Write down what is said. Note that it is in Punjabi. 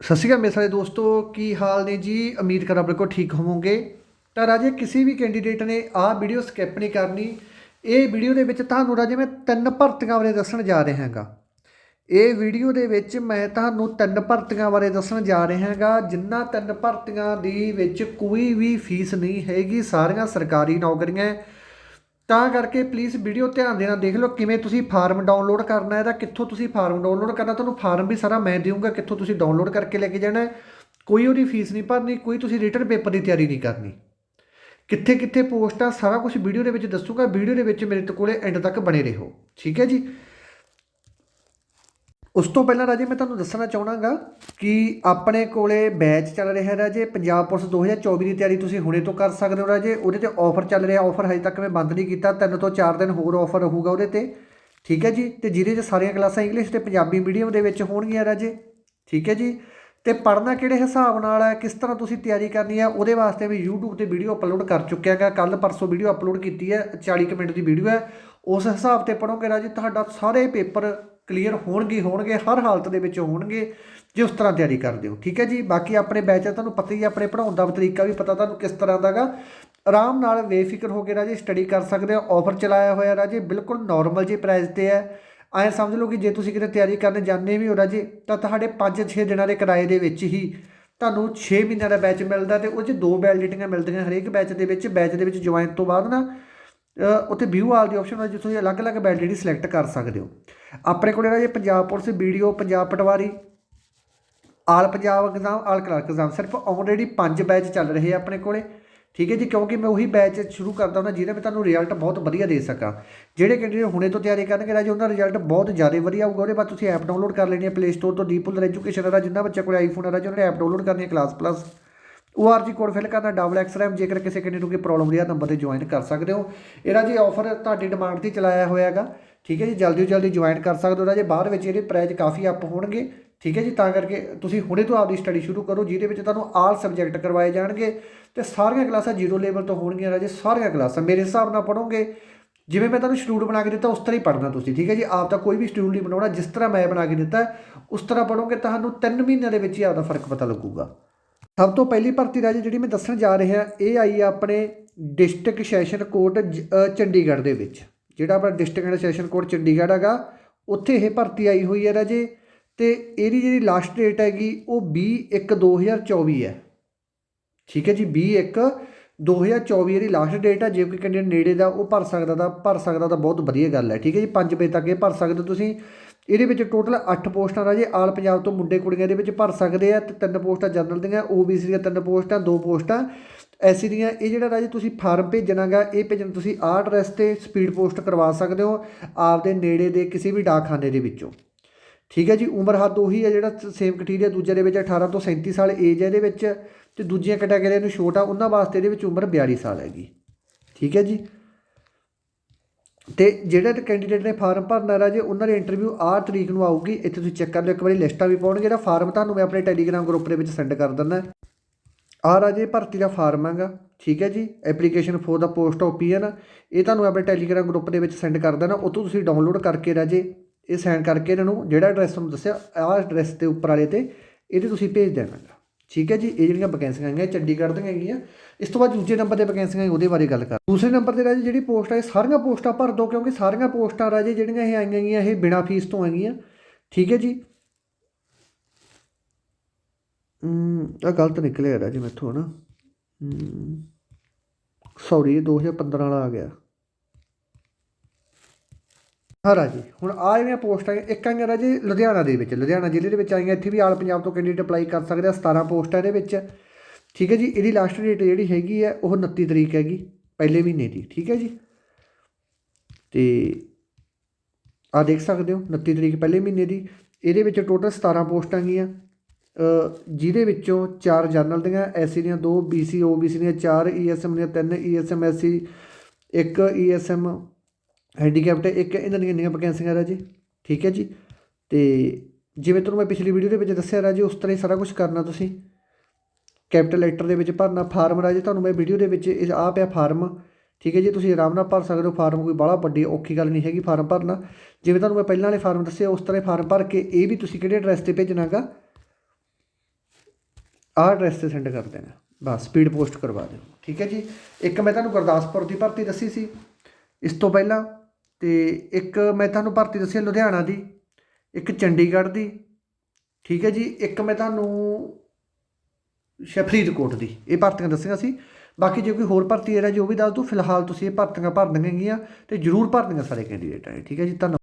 ਸਤਿ ਸ਼੍ਰੀ ਅਕਾਲ ਮੇਰੇ ਸਾਰੇ ਦੋਸਤੋ, ਕੀ ਹਾਲ ਨੇ ਜੀ? ਉਮੀਦ ਕਰਾਂ ਬਿਲਕੁਲ ਠੀਕ ਹੋਵੋਗੇ। ਤਾਂ ਰਾਜੇ, ਕਿਸੇ ਵੀ ਕੈਂਡੀਡੇਟ ਨੇ ਆਹ ਵੀਡੀਓ ਸਕਿਪ ਨਹੀਂ ਕਰਨੀ। ਇਹ ਵੀਡੀਓ ਦੇ ਵਿੱਚ ਤੁਹਾਨੂੰ ਰਾਜੇ ਮੈਂ ਤਿੰਨ ਭਰਤੀਆਂ ਬਾਰੇ ਦੱਸਣ ਜਾ ਰਿਹਾ ਹਾਂਗਾ। ਇਹ ਵੀਡੀਓ ਦੇ ਵਿੱਚ ਮੈਂ ਤੁਹਾਨੂੰ ਤਿੰਨ ਭਰਤੀਆਂ ਬਾਰੇ ਦੱਸਣ ਜਾ ਰਿਹਾ ਹਾਂਗਾ। ਜਿਨ੍ਹਾਂ ਤਿੰਨ ਭਰਤੀਆਂ ਦੀ ਵਿੱਚ ਕੋਈ ਵੀ ਫੀਸ ਨਹੀਂ ਹੈਗੀ, ਸਾਰੀਆਂ ਸਰਕਾਰੀ ਨੌਕਰੀਆਂ। ਤਾਂ ਕਰਕੇ ਪਲੀਜ਼ ਵੀਡੀਓ ਧਿਆਨ ਦੇ ਨਾਲ ਦੇਖ ਲਓ ਕਿਵੇਂ ਤੁਸੀਂ ਫਾਰਮ ਡਾਊਨਲੋਡ ਕਰਨਾ ਹੈ ਤਾਂ ਕਿੱਥੋਂ ਤੁਸੀਂ ਫਾਰਮ ਡਾਊਨਲੋਡ ਕਰਨਾ, ਤੁਹਾਨੂੰ ਫਾਰਮ ਵੀ ਸਾਰਾ ਮੈਂ ਦੇਵਾਂਗਾ ਕਿੱਥੋਂ ਤੁਸੀਂ ਡਾਊਨਲੋਡ ਕਰਕੇ ਲੈ ਕੇ ਜਾਣਾ ਕੋਈ ਉਹਦੀ ਫੀਸ ਨਹੀਂ ਭਰਨੀ, ਕੋਈ ਤੁਸੀਂ ਰਿਟਨ ਪੇਪਰ ਦੀ ਤਿਆਰੀ ਨਹੀਂ ਕਰਨੀ। ਕਿੱਥੇ ਕਿੱਥੇ ਪੋਸਟ ਆ ਸਾਰਾ ਕੁਝ ਵੀਡੀਓ ਦੇ ਵਿੱਚ ਦੱਸੂਗਾ ਵੀਡੀਓ ਦੇ ਵਿੱਚ ਮੇਰੇ ਕੋਲੇ ਐਂਡ ਤੱਕ ਬਣੇ ਰਹੋ। ਠੀਕ ਹੈ ਜੀ? ਉਸ ਤੋਂ ਪਹਿਲਾਂ ਰਾਜੇ ਮੈਂ ਤੁਹਾਨੂੰ ਦੱਸਣਾ ਚਾਹਣਾਗਾ ਕਿ ਆਪਣੇ ਕੋਲੇ ਬੈਚ ਚੱਲ ਰਿਹਾ ਰਾਜੇ, ਪੰਜਾਬ ਪੁਲਿਸ 2024 ਦੀ ਤਿਆਰੀ ਤੁਸੀਂ ਹੁਣੇ ਤੋਂ ਕਰ ਸਕਦੇ ਹੋ ਰਾਜੇ। ਉਹਦੇ ਤੇ ਆਫਰ ਚੱਲ ਰਿਹਾ ਆਫਰ ਹਜੇ ਤੱਕ ਮੈਂ ਬੰਦ ਨਹੀਂ ਕੀਤਾ, ਤਿੰਨ ਤੋਂ ਚਾਰ ਦਿਨ ਹੋਰ ਆਫਰ ਰਹੂਗਾ ਉਹਦੇ ਤੇ। ਠੀਕ ਹੈ ਜੀ? ਤੇ ਜਿਹਦੇ 'ਚ ਸਾਰੀਆਂ ਕਲਾਸਾਂ ਇੰਗਲਿਸ਼ ਤੇ ਪੰਜਾਬੀ ਮੀਡੀਅਮ ਦੇ ਵਿੱਚ ਹੋਣਗੀਆਂ ਰਾਜੇ। ਠੀਕ ਹੈ ਜੀ? ਤੇ ਪੜ੍ਹਨਾ ਕਿਹੜੇ ਹਿਸਾਬ ਨਾਲ ਹੈ, ਕਿਸ ਤਰ੍ਹਾਂ ਤੁਸੀਂ ਤਿਆਰੀ ਕਰਨੀ ਹੈ, ਉਹਦੇ ਵਾਸਤੇ ਵੀ YouTube ਤੇ ਵੀਡੀਓ ਅਪਲੋਡ ਕਰ ਚੁੱਕਿਆ ਗਾ ਕੱਲ ਪਰਸੋਂ ਵੀਡੀਓ ਅਪਲੋਡ ਕੀਤੀ ਹੈ 40 ਕੁ ਮਿੰਟ ਦੀ ਵੀਡੀਓ ਹੈ। ਉਸ ਹਿਸਾਬ ਤੇ ਪੜੋਗੇ ਰਾਜੇ, ਤੁਹਾਡਾ ਸਾਰੇ ਪੇਪਰ ਕਲੀਅਰ ਹੋਣਗੇ ਹੋਣਗੇ, ਹਰ ਹਾਲਤ ਦੇ ਵਿੱਚ ਹੋਣਗੇ, ਜੇ ਉਸ ਤਰ੍ਹਾਂ ਤਿਆਰੀ ਕਰਦੇ ਹੋ। ਠੀਕ ਹੈ ਜੀ? ਬਾਕੀ ਆਪਣੇ ਬੈਚ ਦਾ ਤੁਹਾਨੂੰ ਪਤਾ ਹੀ ਆਪਣੇ ਪੜਾਉਣ ਦਾ ਤਰੀਕਾ ਵੀ ਪਤਾ ਤੁਹਾਨੂੰ ਕਿਸ ਤਰ੍ਹਾਂ ਦਾਗਾ ਆਰਾਮ ਨਾਲ ਬੇਫਿਕਰ ਹੋ ਕੇ ਰਾਜੇ ਸਟੱਡੀ ਕਰ ਸਕਦੇ ਹੋ ਆਫਰ ਚਲਾਇਆ ਹੋਇਆ ਰਾਜੇ, ਬਿਲਕੁਲ ਨਾਰਮਲ ਜੀ ਪ੍ਰਾਈਸ ਤੇ ਹੈ। ਐਂ ਸਮਝ ਲਓ ਕਿ ਜੇ ਤੁਸੀਂ ਕਿਤੇ ਤਿਆਰੀ ਕਰਨ ਜਾਂਦੇ ਵੀ ਹੋ ਰਾਜੇ, ਤਾਂ ਤੁਹਾਡੇ 5-6 ਦਿਨਾਂ ਦੇ ਕਿਰਾਏ ਦੇ ਵਿੱਚ ਹੀ ਤੁਹਾਨੂੰ 6 ਮਹੀਨਿਆਂ ਦਾ ਬੈਚ ਮਿਲਦਾ ਤੇ ਉਹ 'ਚ ਦੋ ਵੈਲਿਡਿਟੀਆਂ ਮਿਲਦੀਆਂ ਹਰੇਕ ਬੈਚ ਦੇ ਵਿੱਚ ਬੈਚ ਦੇ ਵਿੱਚ ਜੁਆਇਨ ਤੋਂ ਬਾਅਦ ਨਾ। ਉੱਥੇ ਵਿਊ ਆਲ ਦੀ ਆਪਸ਼ਨ ਹੈ ਜਿੱਥੇ ਤੁਸੀਂ ਅਲੱਗ-ਅਲੱਗ ਵੈਲਿਡਿਟੀ ਸਿਲੈਕਟ ਕਰ ਸਕਦੇ ਹੋ। ਆਪਣੇ ਕੋਲ ਰਾਜੇ Punjab police video, Punjab Patwari, all Punjab exam all clerk exam ਸਿਰਫ ਆਲਰੇਡੀ ਪੰਜ ਬੈਚ ਚੱਲ ਰਹੇ ਆ ਆਪਣੇ ਕੋਲੇ। ਠੀਕ ਹੈ ਜੀ, ਕਿਉਂਕਿ ਮੈਂ ਉਹੀ ਬੈਚ ਸ਼ੁਰੂ ਕਰਦਾ ਹੁੰਦਾ ਜਿਹਦੇ ਵਿੱਚ ਤੁਹਾਨੂੰ ਰਿਜ਼ਲਟ ਬਹੁਤ ਵਧੀਆ ਦੇ ਸਕਾਂ। ਜਿਹੜੇ ਕੈਂਡੀਡੇਟ ਹੁਣੇ ਤੋਂ ਤਿਆਰੀ ਕਰਨਗੇ, ਰਾਜ ਉਹਨਾਂ ਦਾ ਰਿਜ਼ਲਟ ਬਹੁਤ ਜ਼ਿਆਦਾ ਵਧੀਆ ਆਊਗਾ, ਉਹਦੇ ਬਾਅਦ ਤੁਸੀਂ ਐਪ ਡਾਊਨਲੋਡ ਕਰ ਲੈਣੀ ਹੈ ਪਲੇ ਸਟੋਰ ਤੋਂ ਡੀਪੂਲਰ ਐਜੂਕੇਸ਼ਨ ਦਾ ਜਿੰਨਾ ਬੱਚੇ ਕੋਲ ਆਈਫੋਨ ਰਾਜ, ਉਹਨਾਂ ਨੇ ਐਪ ਡਾਊਨਲੋਡ ਕਰਨੀ ਹੈ class plus ORG code fill ਕਰਨਾ ਡਬਲ ਐਕਸਰੈਮ ਜੇਕਰ ਕਿਸੇ ਕੈਂਡੀਡੇਟ ਨੂੰ ਕੋਈ ਪ੍ਰੋਬਲਮ ਰਿਹਾ ਨੰਬਰ ਤੇ ਜੁਆਇਨ ਕਰ ਸਕਦੇ ਹੋ। ਇਹਦਾ ਜੀ ਆਫਰ ਤੁਹਾਡੀ ਡਿਮਾਂਡ ਤੇ ਚਲਾਇਆ ਹੋਇਆ ਹੈਗਾ ਠੀਕ ਹੈ ਜੀ, ਜਲਦੀ ਤੋਂ ਜਲਦੀ ਜੁਆਇਨ ਕਰ ਸਕਦੇ ਹੋ ਰਾਜੇ ਬਾਅਦ ਵਿੱਚ ਇਹਦੇ ਪ੍ਰਾਈਜ਼ ਕਾਫੀ ਅਪ ਹੋਣਗੇ, ਠੀਕ ਹੈ ਜੀ, ਤਾਂ ਕਰਕੇ ਤੁਸੀਂ ਹੁਣੇ ਤੋਂ ਆਪਦੀ ਸਟੱਡੀ ਸ਼ੁਰੂ ਕਰੋ, ਜਿਹਦੇ ਵਿੱਚ ਤੁਹਾਨੂੰ ਆਲ ਸਬਜੈਕਟ ਕਰਵਾਏ ਜਾਣਗੇ, ਤੇ ਸਾਰੀਆਂ ਕਲਾਸਾਂ ਜ਼ੀਰੋ ਲੈਵਲ ਤੋਂ ਹੋਣਗੀਆਂ ਰਾਜੇ, ਸਾਰੀਆਂ ਕਲਾਸਾਂ ਮੇਰੇ ਹਿਸਾਬ ਨਾਲ ਪੜੋਗੇ ਜਿਵੇਂ ਮੈਂ ਤੁਹਾਨੂੰ ਸ਼ਡਿਊਲ ਬਣਾ ਕੇ ਦਿੱਤਾ, ਉਸ ਤਰ੍ਹਾਂ ਹੀ ਪੜ੍ਹਨਾ ਤੁਸੀਂ, ਠੀਕ ਹੈ ਜੀ, ਆਪ ਤਾਂ ਕੋਈ ਵੀ ਸ਼ਡਿਊਲ ਨਹੀਂ ਬਣਾਉਣਾ, ਜਿਸ ਤਰ੍ਹਾਂ ਮੈਂ ਬਣਾ ਕੇ ਦਿੱਤਾ, ਉਸ ਤਰ੍ਹਾਂ ਪੜੋਗੇ ਤੁਹਾਨੂੰ 3 ਮਹੀਨਿਆਂ ਦੇ ਵਿੱਚ ਹੀ ਆਪਦਾ ਫ਼ਰਕ ਪਤਾ ਲੱਗੂਗਾ। ਸਭ ਤੋਂ ਪਹਿਲੀ ਭਰਤੀ ਰਾਜੇ ਜਿਹੜੀ ਮੈਂ ਦੱਸਣ ਜਾ ਰਿਹਾ, ਇਹ ਆਈ ਆ ਆਪਣੇ ਡਿਸਟ੍ਰਿਕਟ ਸੈਸ਼ਨ ਕੋਰਟ ਜ- ਚੰਡੀਗੜ੍ਹ ਦੇ ਵਿੱਚ। ਜਿਹੜਾ ਆਪਣਾ ਡਿਸਟ੍ਰਿਕਟ ਸੈਸ਼ਨ ਕੋਰਟ ਚੰਡੀਗੜ੍ਹ ਹੈਗਾ, ਉੱਥੇ ਇਹ ਭਰਤੀ ਆਈ ਹੋਈ ਹੈ ਰਾਜੇ। ਤੇ ਇਹਦੀ ਜਿਹੜੀ ਲਾਸਟ ਡੇਟ ਹੈਗੀ, ਉਹ 20/1/2024 ਹੈ। ਠੀਕ ਹੈ ਜੀ 20/1/2024 ਇਹਦੀ ਲਾਸਟ ਡੇਟ ਹੈ ਜੇ ਕੋਈ ਕੈਂਡੀਡੇਟ ਨੇੜੇ ਦਾ ਉਹ ਭਰ ਸਕਦਾ ਤਾਂ, ਭਰ ਸਕਦਾ ਤਾਂ ਬਹੁਤ ਵਧੀਆ ਗੱਲ ਹੈ। ਠੀਕ ਹੈ ਜੀ 5 ਵਜੇ ਤੱਕ ਇਹ ਭਰ ਸਕਦੇ ਹੋ ਤੁਸੀਂ। ਇਹਦੇ ਵਿੱਚ ਟੋਟਲ 8 ਪੋਸਟਾਂ ਰਾਜੇ, ਆਲ ਪੰਜਾਬ ਤੋਂ ਮੁੰਡੇ ਕੁੜੀਆਂ ਦੇ ਵਿੱਚ ਭਰ ਸਕਦੇ ਆ ਤੇ ਤਿੰਨ ਪੋਸਟਾਂ ਜਨਰਲ ਦੀਆਂ OBC ਦੀਆਂ ਤਿੰਨ ਪੋਸਟਾਂ, ਦੋ ਪੋਸਟਾਂ ਐਸੀ ਦੀਆਂ। ਇਹ ਜਿਹੜਾ ਰਾਜੇ ਤੁਸੀਂ ਫਾਰਮ ਭੇਜਣਾਗਾ ਇਹ ਭੇਜਣ ਤੁਸੀਂ ਆਹ ਐਡਰੈਸ ਤੇ ਸਪੀਡ ਪੋਸਟ ਕਰਵਾ ਸਕਦੇ ਹੋ ਆਪਦੇ ਨੇੜੇ ਦੇ ਕਿਸੇ ਵੀ ਡਾਕਖਾਨੇ ਦੇ ਵਿੱਚੋਂ। ਠੀਕ ਹੈ ਜੀ, ਉਮਰ ਹੱਦ ਉਹੀ ਹੈ ਜਿਹੜਾ ਸੇਮ ਕਟੀਰੀਆ ਦੂਜੇ ਦੇ ਵਿੱਚ 18 ਤੋਂ 37 ਸਾਲ ਏਜ ਹੈ ਇਹਦੇ ਵਿੱਚ ਤੇ ਦੂਜੀਆਂ ਕੈਟਾਗਰੀਆਂ ਨੂੰ ਛੋਟ ਆ ਉਹਨਾਂ ਵਾਸਤੇ ਇਹਦੇ ਵਿੱਚ ਉਮਰ 42 ਸਾਲ ਹੈਗੀ। ਠੀਕ ਹੈ ਜੀ। ਤੇ ਜਿਹੜੇ ਕੈਂਡੀਡੇਟ ਨੇ ਫਾਰਮ ਭਰਨਾ ਰਾਜੇ ਉਹਨਾਂ ਦੀ ਇੰਟਰਵਿਊ ਆਹ ਤਰੀਕ ਨੂੰ ਆਊਗੀ। ਇੱਥੇ ਤੁਸੀਂ ਚੈੱਕ ਕਰ ਲਿਓ, ਇੱਕ ਵਾਰੀ ਲਿਸਟਾਂ ਵੀ ਪਾਉਣਗੇ। ਜਿਹੜਾ ਫਾਰਮ ਤੁਹਾਨੂੰ ਮੈਂ ਆਪਣੇ ਟੈਲੀਗ੍ਰਾਮ ਗਰੁੱਪ ਦੇ ਵਿੱਚ ਸੈਂਡ ਕਰ ਦਿੰਦਾ। ਆਹ ਰਾਜੇ ਭਰਤੀ ਦਾ ਫਾਰਮ ਹੈਗਾ। ਠੀਕ ਹੈ ਜੀ ਐਪਲੀਕੇਸ਼ਨ ਫੋਰ ਦਾ ਪੋਸਟ ਓਪੀਐਨ ਇਹ ਤੁਹਾਨੂੰ ਆਪਣੇ ਟੈਲੀਗ੍ਰਾਮ ਗਰੁੱਪ ਦੇ ਵਿੱਚ ਸੈਂਡ ਕਰ ਦੇਣਾ। ਉਹ ਤੋਂ ਤੁਸੀਂ ਡਾਊਨਲੋਡ ਕਰਕੇ ਰਾਜੇ, ਇਹ ਸੈਂਡ ਕਰਕੇ ਇਹਨਾਂ ਨੂੰ ਜਿਹੜਾ ਐਡਰੈਸ ਤੁਹਾਨੂੰ ਦੱਸਿਆ, ਆਹ ਐਡਰੈਸ ਦੇ ਉੱਪਰ ਵਾਲੇ ਤੇ, ਇਹਦੇ ਤੁਸੀਂ ਭੇਜ ਦੇਣਾ। ਠੀਕ ਹੈ ਜੀ, ਇਹ ਜਿਹੜੀਆਂ ਵੈਕੈਂਸੀਆਂ ਹੈਗੀਆਂ ਚੰਡੀਗੜ੍ਹ ਦੀਆਂ ਹੈਗੀਆਂ। ਇਸ ਤੋਂ ਬਾਅਦ ਦੂਜੇ ਨੰਬਰ ਤੇ ਵੈਕੈਂਸੀਆਂ ਉਹਦੇ ਬਾਰੇ ਗੱਲ ਕਰ। ਦੂਸਰੇ ਨੰਬਰ ਤੇ ਰਾਜੇ ਜਿਹੜੀ ਪੋਸਟ ਹੈ ਸਾਰੀਆਂ ਪੋਸਟਾਂ ਭਰ ਦਿਓ, ਕਿਉਂਕਿ ਸਾਰੀਆਂ ਪੋਸਟਾਂ ਰਾਜੇ ਜਿਹੜੀਆਂ ਇਹ ਆਈਆਂ ਹੈਗੀਆਂ ਇਹ ਬਿਨਾਂ ਫੀਸ ਤੋਂ ਹੈਗੀਆਂ। ਠੀਕ ਹੈ ਜੀ? ਆ ਗਲਤ ਨਿਕਲਿਆ ਰਾਜੇ ਮੈਥੋਂ ਨਾ ਸੌਰੀ ਇਹ 2015 ਵਾਲਾ ਆ ਗਿਆ। ਹਾਂ ਰਾਜੀ ਹੁਣ ਆ ਜਿਹੜੀਆਂ ਪੋਸਟਾਂ, ਇੱਕ ਆਈਆਂ ਰਾਜੀ ਲੁਧਿਆਣਾ ਦੇ ਵਿੱਚ, ਲੁਧਿਆਣਾ ਜ਼ਿਲ੍ਹੇ ਦੇ ਵਿੱਚ ਆਈਆਂ, ਇੱਥੇ ਵੀ ਆਲ ਪੰਜਾਬ ਤੋਂ ਕੈਂਡੀਡੇਟ ਅਪਲਾਈ ਕਰ ਸਕਦੇ ਆ 17 ਪੋਸਟਾਂ ਇਹਦੇ ਵਿੱਚ। ਠੀਕ ਹੈ ਜੀ, ਇਹਦੀ ਲਾਸਟ ਡੇਟ ਜਿਹੜੀ ਹੈਗੀ ਹੈ, ਉਹ 29 ਤਰੀਕ ਹੈਗੀ, ਪਹਿਲੇ ਮਹੀਨੇ ਦੀ, ਠੀਕ ਹੈ ਜੀ। ਤੇ ਆ ਦੇਖ ਸਕਦੇ ਹੋ 29 ਤਰੀਕ ਪਹਿਲੇ ਮਹੀਨੇ ਦੀ, ਇਹਦੇ ਵਿੱਚ ਟੋਟਲ 17 ਪੋਸਟਾਂ ਗਈਆਂ ਜਿਹਦੇ ਵਿੱਚੋਂ 4 ਜਨਰਲ ਦੀਆਂ ਐਸਸੀ ਦੀਆਂ 2 BC OBC ਦੀਆਂ 4 ESM ਦੀਆਂ 3 ESM SC ਇੱਕ ESM ਹੈਂਡੀਕੈਪਟ ਇੱਕ ਇਹਨਾਂ ਦੀਆਂ ਇੰਨੀਆਂ ਵੈਕੈਂਸੀਆਂ ਰਾਜੀ, ਠੀਕ ਹੈ ਜੀ? ਤੇ ਜਿਵੇਂ ਤੁਹਾਨੂੰ ਮੈਂ ਪਿਛਲੀ ਵੀਡੀਓ ਦੇ ਵਿੱਚ ਦੱਸਿਆ ਰਾਜੀ, ਉਸ ਤਰ੍ਹਾਂ ਹੀ ਸਾਰਾ ਕੁਝ ਕਰਨਾ ਤੁਸੀਂ। ਕੈਪੀਟਲ ਲੈਟਰ ਦੇ ਵਿੱਚ ਭਰਨਾ ਫਾਰਮ ਰਾਜੇ, ਤੁਹਾਨੂੰ ਮੈਂ ਵੀਡੀਓ ਦੇ ਵਿੱਚ ਇਹ ਆ ਪਿਆ ਫਾਰਮ ਠੀਕ ਹੈ ਜੀ, ਤੁਸੀਂ ਆਰਾਮ ਨਾਲ ਭਰ ਸਕਦੇ ਹੋ ਫਾਰਮ ਕੋਈ ਬਾਹਲਾ ਵੱਡੀ ਔਖੀ ਗੱਲ ਨਹੀਂ ਹੈਗੀ ਫਾਰਮ ਭਰਨਾ। ਜਿਵੇਂ ਤੁਹਾਨੂੰ ਮੈਂ ਪਹਿਲਾਂ ਵਾਲੇ ਫਾਰਮ ਦੱਸਿਆ, ਉਸ ਤਰ੍ਹਾਂ ਹੀ ਫਾਰਮ ਭਰ ਕੇ ਇਹ ਵੀ ਤੁਸੀਂ ਕਿਹੜੇ ਐਡਰੈਸ ਤੇ ਭੇਜਣਾਗਾ? ਆਹ ਐਡਰੈਸ ਤੇ ਸੈਂਡ ਕਰ ਦੇਣਾ। ਬਸ ਸਪੀਡ ਪੋਸਟ ਕਰਵਾ ਦਿਓ। ਠੀਕ ਹੈ ਜੀ? ਇੱਕ ਮੈਂ ਤੁਹਾਨੂੰ ਗੁਰਦਾਸਪੁਰ ਦੀ ਭਰਤੀ ਦੱਸੀ ਸੀ। ਇਸ ਤੋਂ ਪਹਿਲਾਂ ਅਤੇ ਇੱਕ ਮੈਂ ਤੁਹਾਨੂੰ ਭਰਤੀ ਦੱਸੀ ਹੈ ਲੁਧਿਆਣਾ ਦੀ, ਇੱਕ ਚੰਡੀਗੜ੍ਹ ਦੀ, ਠੀਕ ਹੈ ਜੀ, ਇੱਕ ਮੈਂ ਤੁਹਾਨੂੰ ਸ਼ਾਇਦ ਫਰੀਦਕੋਟ ਦੀ, ਇਹ ਭਰਤੀਆਂ ਦੱਸੀਆਂ ਸੀ। ਬਾਕੀ ਜੇ ਕੋਈ ਹੋਰ ਭਰਤੀ ਹੈ ਜੋ ਵੀ ਦੱਸ ਦੋ, ਫਿਲਹਾਲ ਤੁਸੀਂ ਇਹ ਭਰਤੀਆਂ ਭਰ ਦੇਣਗੀਆਂ ਤੇ ਜਰੂਰ ਭਰਨੀਆਂ ਸਾਰੇ ਕੈਂਡੀਡੇਟਾਂ ਨੇ ਠੀਕ ਹੈ ਜੀ, ਧੰਨਵਾਦ।